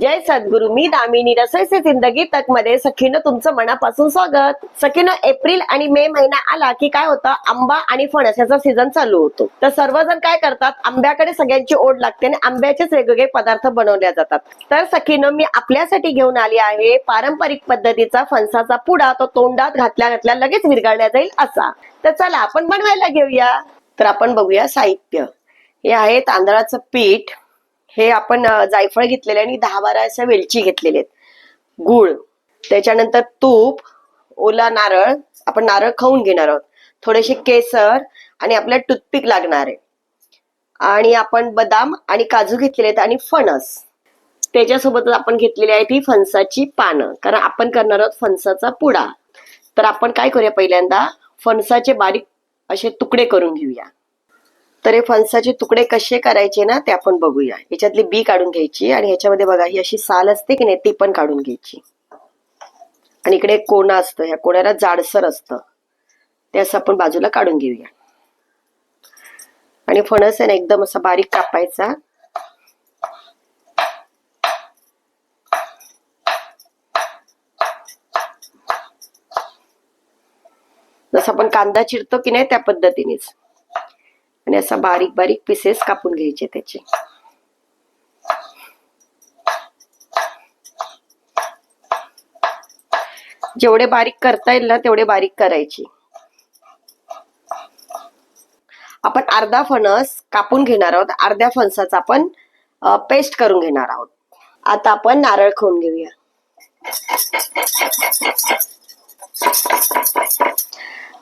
जय सद्गुरु मी दामिनी रसोईचे जिंदगी तकमध्ये सखीनं तुमचं मनापासून स्वागत. सखीनं एप्रिल आणि मे महिना आला की काय होतं? आंबा आणि फणस याचा सीझन चालू होतो. तर सर्वजण काय करतात? आंब्याकडे सगळ्यांची ओढ लागते आणि आंब्याचेच वेगवेगळे पदार्थ बनवले जातात. तर सखीनं मी आपल्यासाठी घेऊन आली आहे पारंपरिक पद्धतीचा फणसाचा पुडा. तो तोंडात घातल्या घातल्या लगेच विरघळल्या जाईल असा. तर चला आपण बनवायला घेऊया. तर आपण बघूया साहित्य. हे आहे तांदळाचं पीठ. हे आपण जायफळ घेतलेले आणि दहा बारा अशा वेलची घेतलेले आहेत. गुळ त्याच्यानंतर तूप ओला नारळ आपण नारळ खाऊन घेणार आहोत. थोडेसे केसर आणि आपल्याला टूथपिक लागणार आहे. आणि आपण बदाम आणि काजू घेतलेले आहेत आणि फणस. त्याच्यासोबतच आपण घेतलेली आहे ती फणसाची पानं. कारण आपण करणार आहोत फणसाचा पुडा. तर आपण काय करूया पहिल्यांदा? फणसाचे बारीक असे तुकडे करून घेऊया. तर हे फणसाचे तुकडे कसे करायचे ना ते आपण बघूया. याच्यातली बी काढून घ्यायची आणि ह्याच्यामध्ये बघा ही अशी साल असते की नाही ती पण काढून घ्यायची. आणि इकडे एक कोणा असतं ह्या कोण्याला जाडसर असतं ते असं आपण बाजूला काढून घेऊया. आणि फणस आहे ना एकदम असा बारीक कापायचा. जसं आपण कांदा चिरतो की नाही त्या पद्धतीनेच. आणि असा बारीक बारीक पिसेस कापून घ्यायचे त्याचे. जेवढे बारीक करता येईल ना तेवढे बारीक करायची. आपण अर्धा फणस कापून घेणार आहोत. अर्ध्या फणसाचा आपण पेस्ट करून घेणार आहोत. आता आपण नारळ खाऊन घेऊया.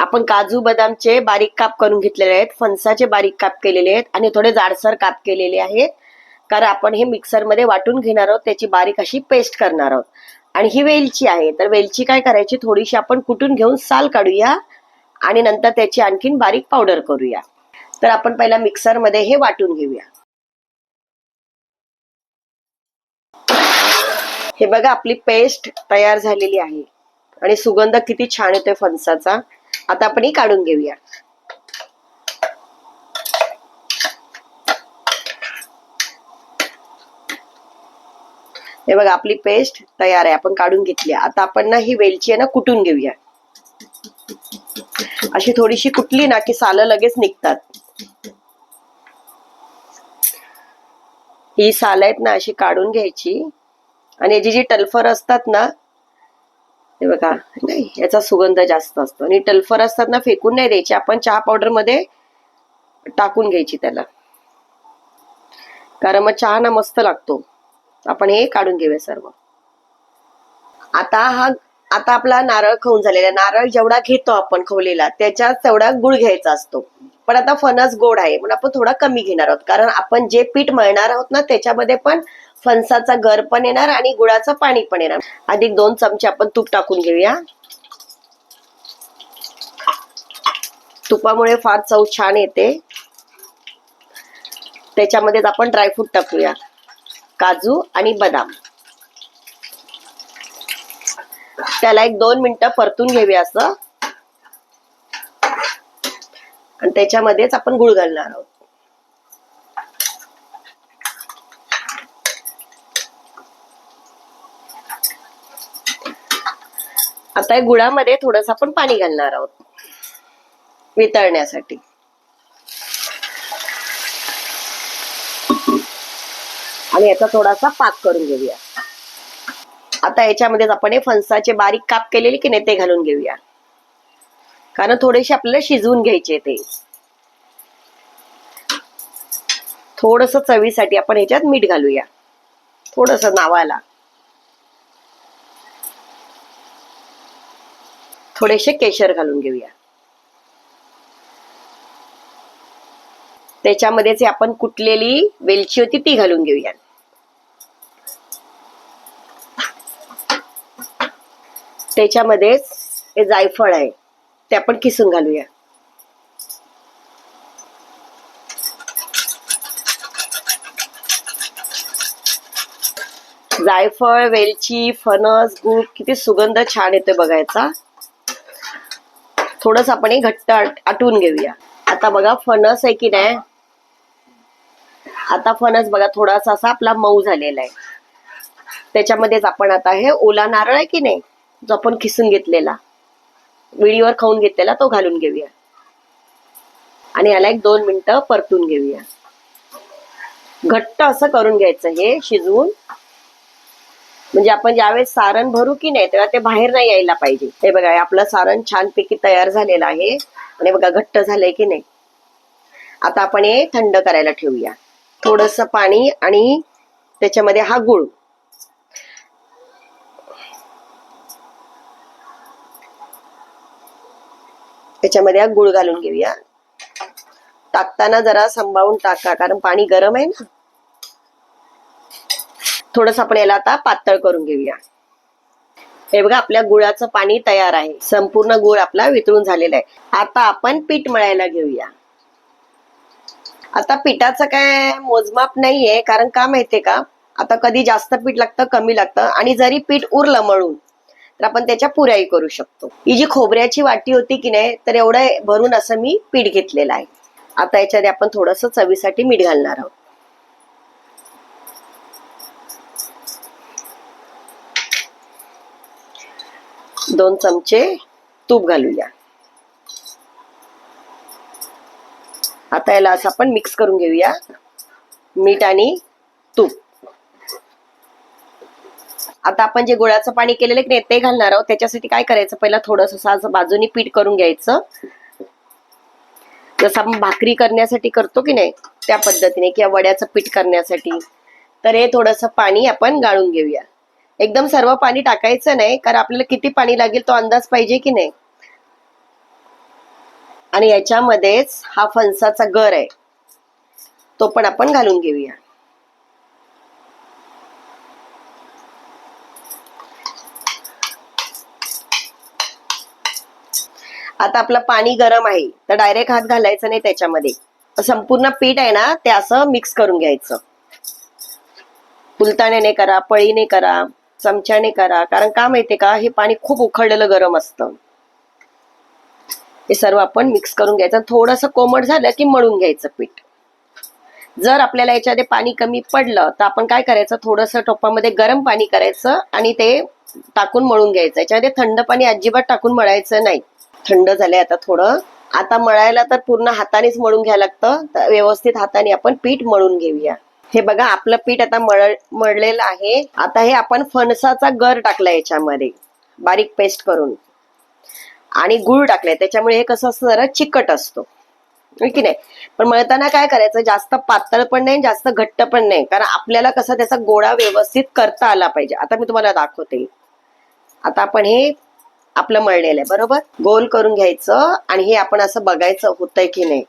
आपण काजू बदामचे बारीक काप करून घेतलेले आहेत. फणसाचे बारीक काप केलेले आहेत आणि थोडे जाडसर काप केलेले आहेत. कारण आपण हे मिक्सरमध्ये वाटून घेणार आहोत. त्याची बारीक अशी पेस्ट करणार आहोत. आणि ही वेलची आहे. तर वेलची काय करायची? थोडीशी आपण कुटून घेऊन साल काढूया आणि नंतर त्याची आणखीन बारीक पावडर करूया. तर आपण पहिला मिक्सरमध्ये हे वाटून घेऊया. हे बघा आपली पेस्ट तयार झालेली आहे. आणि सुगंध किती छान येतोय फणसाचा. आता आपण ही काढून घेऊया. हे बघा आपली पेस्ट तयार आहे. आपण काढून घेतली आता आपण ना ही वेलची आहे ना कुटून घेऊया. अशी थोडीशी कुटली ना की सालं लगेच निघतात. ही साल आहेत ना अशी काढून घ्यायची. आणि याची जी टल्फर असतात ना हे बघा नाही याचा सुगंध जास्त असतो. आणि टल्फर असतात ना फेकून नाही द्यायची. आपण चहा पावडरमध्ये टाकून घ्यायची त्याला. कारण मग चहा ना मस्त लागतो. आपण हे काढून घेऊया सर्व. आता हा आता आपला नारळ खाऊन झालेला नारळ जेवढा घेतो आपण खवलेला त्याच्यात तेवढा गुळ घ्यायचा असतो. पण आता फणस गोड आहे. म्हणून आपण थोडा कमी घेणार आहोत. कारण आपण जे पीठ मळणार आहोत ना त्याच्यामध्ये पण फणसाचा गर पण येणार आणि गुळाचं पाणी पण येणार. अधिक दोन चमचे आपण तूप टाकून घेऊया. तुपामुळे फार चव छान येते. त्याच्यामध्येच आपण ड्रायफ्रूट टाकूया. काजू आणि बदाम. त्याला एक दोन मिनिटं परतून घेऊया असं. आणि त्याच्यामध्येच आपण गुळ घालणार आहोत. आता या गुळामध्ये थोडस आपण पाणी घालणार आहोत. वितळण्यासाठी. आणि याचा थोडासा पाक करून घेऊया. आता याच्यामध्ये आपण हे फणसाचे बारीक काप केलेले की नाही ते घालून घेऊया. कारण थोडेसे आपल्याला शिजवून घ्यायचे ते. थोडस चवीसाठी आपण ह्याच्यात मीठ घालूया. थोडस नावाला. थोडेसे केशर घालून घेऊया. त्याच्यामध्येच आपण कुटलेली वेलची होती ती घालून घेऊया. त्याच्यामध्येच हे जायफळ आहे ते आपण किसून घालूया. जायफळ वेलची फणस गुळ किती सुगंध छान येतोय बघायचा. थोडस आपण हे घट्ट आटवून घेऊया. आता बघा फणस आहे की नाही? आता फणस बघा थोडासा असा आपला मऊ झालेला आहे. त्याच्यामध्येच आपण आता हे ओला नारळ आहे की नाही जो आपण खिसून घेतलेला विडीवर खाऊन घेतलेला तो घालून घेऊया. आणि याला एक दोन मिनिटं परतून घेऊया. घट्ट असं करून घ्यायचं हे शिजवून. म्हणजे आपण ज्यावेळेस सारण भरू की नाही तेव्हा ते बाहेर नाही यायला पाहिजे. हे बघा आपलं सारण छानपैकी तयार झालेलं आहे. आणि बघा घट्ट झालंय की नाही? आता आपण हे थंड करायला ठेवूया. थोडस पाणी आणि त्याच्यामध्ये हा गुळ. त्याच्यामध्ये हा गुळ घालून घेऊया. टाकताना जरा संभावून टाका कारण पाणी गरम आहे ना. थोडस आपण याला आता पातळ करून घेऊया. हे बघा आपल्या गुळाचं पाणी तयार आहे. संपूर्ण गुळ आपला वितळून झालेला आहे. आता आपण पीठ मळायला घेऊया. आता पिठाचं काय मोजमाप नाहीये कारण का माहितीये का? आता कधी जास्त पीठ लागतं कमी लागतं आणि जरी पीठ उरलं मळून तर आपण त्याच्या पुऱ्याही करू शकतो. ही जी खोबऱ्याची वाटी होती की नाही तर एवढं भरून असं मी पीठ घेतलेलं आहे. आता याच्यामध्ये आपण थोडस चवीसाठी मीठ घालणार आहोत. दोन चमचे तूप घालूया. आता याला असं आपण मिक्स करून घेऊया. मीठ आणि तूप. आता आपण जे गुळाचं पाणी केलेलं की नाही ते घालणार आहोत. त्याच्यासाठी काय करायचं? पहिला थोडस असं बाजूनी पीठ करून घ्यायचं. जसं आपण भाकरी करण्यासाठी करतो की नाही त्या पद्धतीने किंवा वड्याचं पीठ करण्यासाठी. तर हे थोडस पाणी आपण गाळून घेऊया. एकदम सर्व पाणी टाकायचं नाही कारण आपल्याला किती पाणी लागेल तो अंदाज पाहिजे की नाही? आणि याच्यामध्येच हा फणसाचा गर आहे. तो पण आपण घालून घेऊया. आता आपलं पाणी गरम आहे तर डायरेक्ट हात घालायचं नाही त्याच्यामध्ये. संपूर्ण पीठ आहे ना ते असं मिक्स करून घ्यायचं. फुलताण्याने करा पळीने करा. चमच्याने करा. कारण का माहितीये का? हे पाणी खूप उखडलेलं गरम असतं. हे सर्व आपण मिक्स करून घ्यायचं थोडस कोमट झालं की मळून घ्यायचं पीठ. जर आपल्याला याच्यामध्ये पाणी कमी पडलं तर आपण काय करायचं? थोडस टोपामध्ये गरम पाणी करायचं आणि ते टाकून मळून घ्यायचं. याच्यामध्ये थंड पाणी अजिबात टाकून मळायचं नाही. थंड झालंय आता थोडं. आता मळायला तर पूर्ण हातानेच मळून घ्यायला लागतं. तर व्यवस्थित हाताने आपण पीठ मळून घेऊया. हे बघा आपलं पीठ आता मळ मळलेलं आहे. आता हे आपण फणसाचा गर टाकला याच्यामध्ये बारीक पेस्ट करून. आणि गुळ टाकलाय त्याच्यामुळे हे कसं असतं जरा चिकट असतो. की नाही? पण मळताना काय करायचं जास्त पातळ पण नाही जास्त घट्ट पण नाही. कारण आपल्याला कसं त्याचा गोळा व्यवस्थित करता आला पाहिजे. आता मी तुम्हाला दाखवते. आता आपण हे आपलं मळलेलं आहे बरोबर? गोल करून घ्यायचं आणि हे आपण असं बघायचं होतंय की नाही.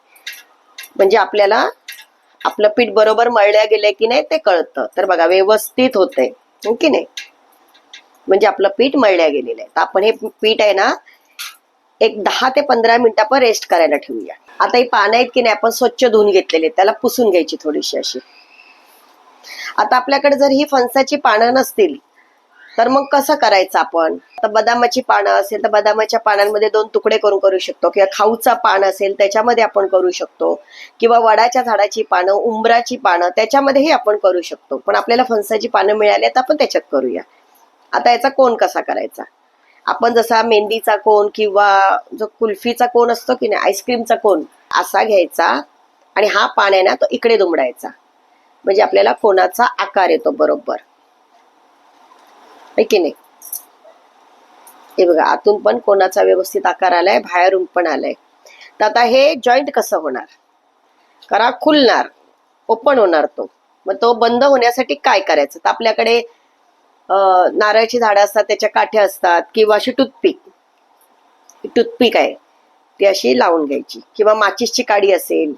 म्हणजे आपल्याला आपलं पीठ बरोबर मळल्या गेलंय की नाही ते कळतं. तर बघा व्यवस्थित होतंय. हो की नाही? म्हणजे आपलं पीठ मळल्या गेलेलं आहे. तर आपण हे पीठ आहे ना एक दहा ते पंधरा मिनिटं आपण रेस्ट करायला ठेवूया. आता ही पानं आहेत की नाही आपण स्वच्छ धुवून घेतलेले त्याला पुसून घ्यायची थोडीशी अशी. आता आपल्याकडे जर ही फणसाची पानं नसतील तर मग कसं करायचं आपण? तर बदामाची पानं असेल तर बदामाच्या पानांमध्ये दोन तुकडे करून करू शकतो किंवा खाऊचा पान असेल त्याच्यामध्ये आपण करू शकतो. किंवा वडाच्या झाडाची पानं उंबराची पानं त्याच्यामध्येही आपण करू शकतो. पण आपल्याला फणसाची पानं मिळाली तर आपण त्याच्यात करूया. आता याचा कोण कसा करायचा? आपण जसा मेहंदीचा कोण किंवा जो कुल्फीचा कोण असतो की नाही आईस्क्रीमचा कोण असा घ्यायचा आणि हा पान आहे ना तो इकडे दुमडायचा. म्हणजे आपल्याला कोणाचा आकार येतो बरोबर. आहे की नाही? हे बघा आतून पण कोणाचा व्यवस्थित आकार आलाय बाहेरून पण आलाय. तर आता हे जॉईंट कसं होणार? करा खुलणार ओपन होणार तो. मग तो बंद होण्यासाठी काय करायचं? तर आपल्याकडे नारळाची झाडं असतात त्याच्या काठ्या असतात किंवा अशी टूथपिक. टूथपिक आहे ती अशी लावून घ्यायची. किंवा माचीसची काडी असेल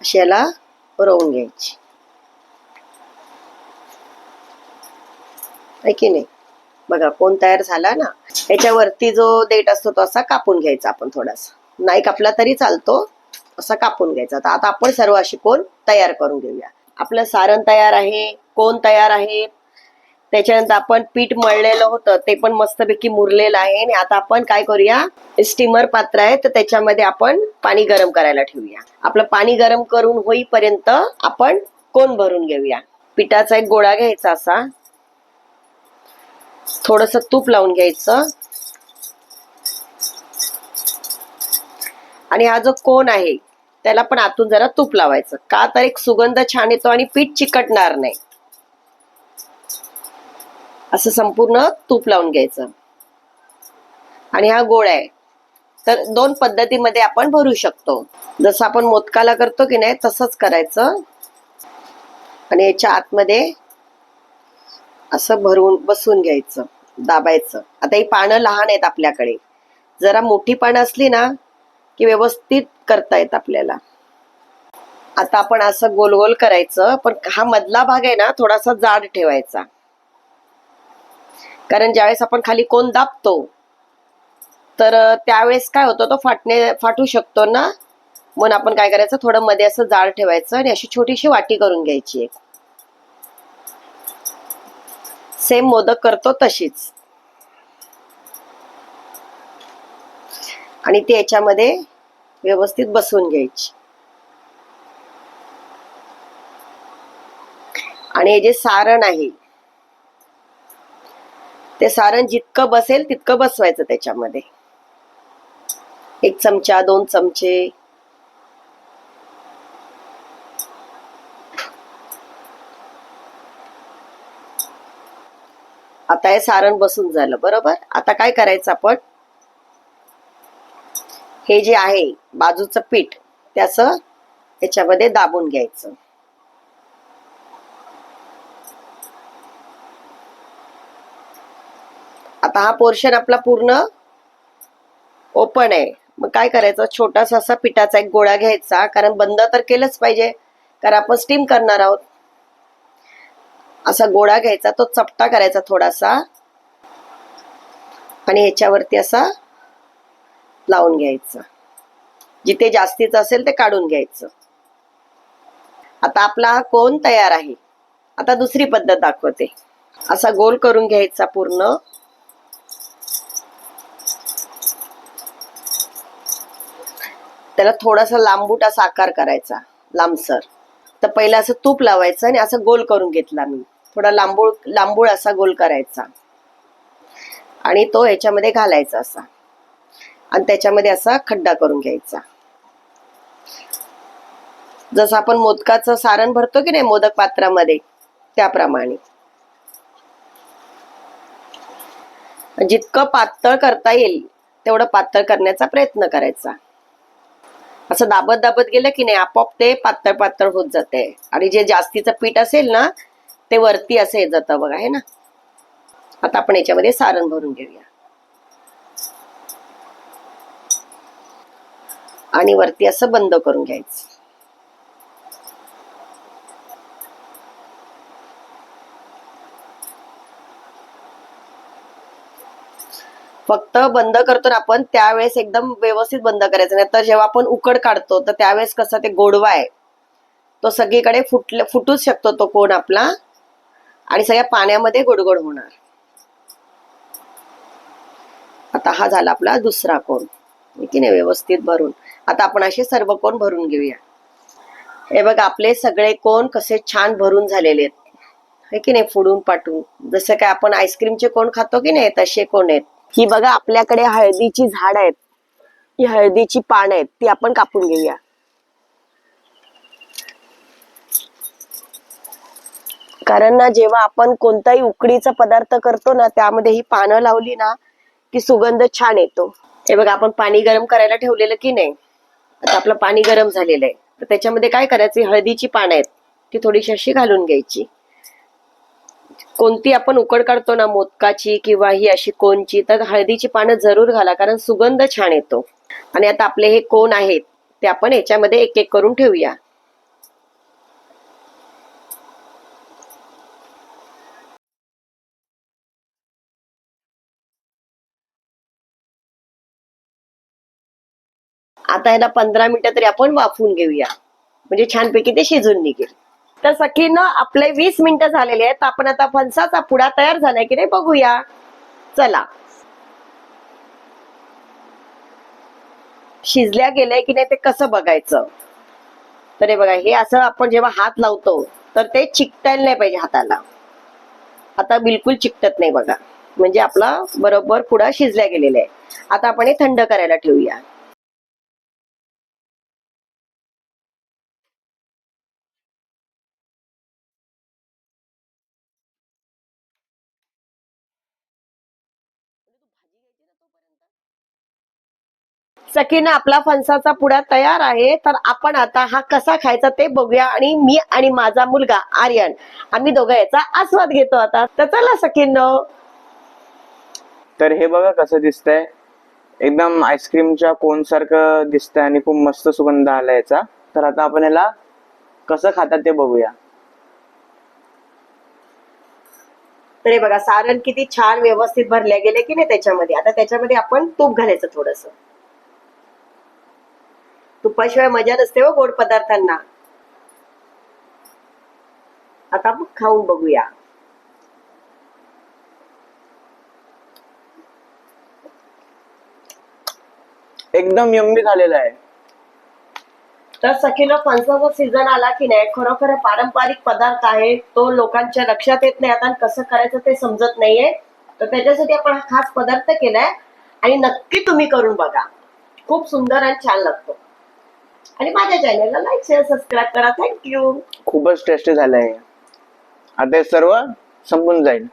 अशी याला रोवून घ्यायची. आहे की नाही? बघा कोण तयार झाला ना याच्यावरती जो देठ असतो तो असा कापून घ्यायचा आपण थोडासा. नाही कापला तरी चालतो असा कापून घ्यायचा. तर आता आपण सर्व अशी कोण तयार करून घेऊया. आपलं सारण तयार आहे कोण तयार आहे? त्याच्यानंतर आपण पीठ मळलेलं होतं ते पण मस्तपैकी मुरलेलं आहे. आणि आता आपण काय करूया? स्टीमर पात्र आहे तर त्याच्यामध्ये आपण पाणी गरम करायला ठेवूया. आपलं पाणी गरम करून होईपर्यंत आपण कोण भरून घेऊया? पिठाचा एक गोळा घ्यायचा असा. थोडस तूप लावून घ्यायचं. आणि हा जो कोण आहे त्याला पण आतून जरा तूप लावायचं. का तर एक सुगंध छान येतो आणि पीठ चिकटणार नाही. असं संपूर्ण तूप लावून घ्यायचं. आणि हा गोळ आहे. तर दोन पद्धतीमध्ये आपण भरू शकतो. जसं आपण मोदकाला करतो की नाही तसंच करायचं. आणि याच्या आतमध्ये असं भरून बसून घ्यायचं दाबायचं. आता ही पानं लहान आहेत आपल्याकडे. जरा मोठी पानं असली ना की व्यवस्थित करता येत आपल्याला. आता आपण असं गोल गोल करायचं पण हा मधला भाग आहे ना थोडासा जाड ठेवायचा. कारण ज्यावेळेस आपण खाली कोण दाबतो तर त्यावेळेस काय होतं तो फाटणे फाटू शकतो ना. म्हणून आपण काय करायचं थोडं मध्ये असं जाड ठेवायचं आणि अशी छोटीशी वाटी करून घ्यायची एक. सेम मोदक करतो तशीच. आणि ती याच्यामध्ये व्यवस्थित बसवून घ्यायची. आणि हे जे सारण आहे ते सारण जितकं बसेल तितकं बसवायचं त्याच्यामध्ये. एक चमचा दोन चमचे आता हे सारण बसून झालं बरोबर? आता काय करायचं आपण? हे जे आहे बाजूचं पीठ त्याच याच्यामध्ये दाबून घ्यायचं. आता हा पोर्शन आपला पूर्ण ओपन आहे. मग काय करायचं? छोटासा असा पिठाचा एक गोळा घ्यायचा कारण बंद तर केलंच पाहिजे कारण आपण स्टीम करणार आहोत. असा गोळा घ्यायचा तो चपटा करायचा थोडासा. आणि ह्याच्यावरती असा लावून घ्यायचा. जिथे जास्तीचं असेल ते काढून घ्यायचं. आता आपला हा कोण तयार आहे. आता दुसरी पद्धत दाखवते. असा गोल करून घ्यायचा पूर्ण. त्याला थोडासा लांबूट असा आकार करायचा लांबसर. तर पहिला असं तूप लावायचं आणि असं गोल करून घेतला मी. थोडा लांबूळ लांबूळ असा गोल करायचा. आणि तो ह्याच्यामध्ये घालायचा असा. आणि त्याच्यामध्ये असा खड्डा करून घ्यायचा. जसं आपण मोदकाचं सारण भरतो की नाही मोदक पात्रामध्ये त्याप्रमाणे. जितकं पातळ करता येईल तेवढं पातळ करण्याचा प्रयत्न करायचा. असं दाबत दाबत गेलं की नाही आपोआप ते पातळ पातळ होत जाते. आणि जे जास्तीचं पीठ असेल ना ते वरती असं येत जातं बघा हे ना? आता आपण याच्यामध्ये सारण भरून घेऊया. आणि वरती असं बंद करून घ्यायचं. फक्त बंद करतो ना आपण त्यावेळेस एकदम व्यवस्थित बंद करायचं. नाही तर जेव्हा आपण उकड काढतो तर त्यावेळेस कसं ते गोडवा आहे. तो सगळीकडे फुटले फुटूच शकतो तो कोण आपला? आणि सगळ्या पाण्यामध्ये गोडगोड होणार. आता हा झाला आपला दुसरा कोण की नाही व्यवस्थित भरून. आता आपण असे सर्व कोण भरून घेऊया. हे बघ आपले सगळे कोण कसे छान भरून झालेले आहेत. हे की नाही फोडून पाटून जसं काय आपण आईस्क्रीमचे कोण खातो की नाही तसे कोण आहेत. ही बघा आपल्याकडे हळदीची झाड आहेत. ही हळदीची पान आहेत ती आपण कापून घेऊया. कारण ना जेव्हा आपण कोणताही उकडीचा पदार्थ करतो ना त्यामध्ये ही पानं लावली ना की सुगंध छान येतो. हे बघा आपण पाणी गरम करायला ठेवलेलं की नाही? आता आपलं पाणी गरम झालेलं आहे. तर त्याच्यामध्ये काय करायचं? हळदीची पानं आहेत. ती थोडीशी अशी घालून घ्यायची. कोणती आपण उकड काढतो ना मोदकाची किंवा ही अशी कोणची तर हळदीची पानं जरूर घाला कारण सुगंध छान येतो. आणि आता आपले हे कोण आहेत ते आपण याच्यामध्ये एक एक करून ठेवूया. आता याला पंधरा मिनिटं तरी आपण वाफवून घेऊया. म्हणजे छानपैकी ते शिजून निघेल. तर सखीनं आपले वीस मिनिटं झालेले आहेत. आपण आता फणसाचा पुडा तयार झालाय की नाही बघूया. चला. शिजल्या गेलंय की नाही ते कसं बघायचं? तर हे बघा हे असं आपण जेव्हा हात लावतो तर ते चिकटायला नाही पाहिजे हाताला. आता बिलकुल चिकटत नाही बघा. म्हणजे आपला बरोबर पुडा शिजल्या गेलेला आहे आता आपण हे थंड करायला ठेवूया. सकीनं आपला फणसाचा पुडा तयार आहे तर आपण आता हा कसा खायचा ते बघूया. आणि मी आणि माझा मुलगा आर्यन आम्ही दोघं याचा आस्वाद घेतो आता. तर चला सकीनं तर हे बघा कसं दिसतंय. एकदम आईस्क्रीमच्या कोन सारखं दिसतंय आणि खूप मस्त सुगंध आला याचा. तर आता आपण याला कसं खातात ते बघूया. तर हे बघा सारण किती छान व्यवस्थित भरले गेले की नाही त्याच्यामध्ये. आता त्याच्यामध्ये आपण तूप घालायचं थोडस. तुपाशिवाय मजा नसते हो गोड पदार्थांना. आता आपण खाऊन बघूया. एकदम यम्मी झालेलं आहे. तर सखीला फणसाचा सीझन आला की नाही खरोखर पारंपरिक पदार्थ आहे तो लोकांच्या लक्षात येत नाही आता कसं करायचं ते समजत नाहीये. तर त्याच्यासाठी आपण हा खास पदार्थ केलाय आणि नक्की तुम्ही करून बघा. खूप सुंदर आणि छान लागतो. आणि माझ्या चॅनलला लाईक शेअर सबस्क्राईब करा. थँक्यू खूपच टेस्टी झालंय. आता हे सर्व संपून जाईल.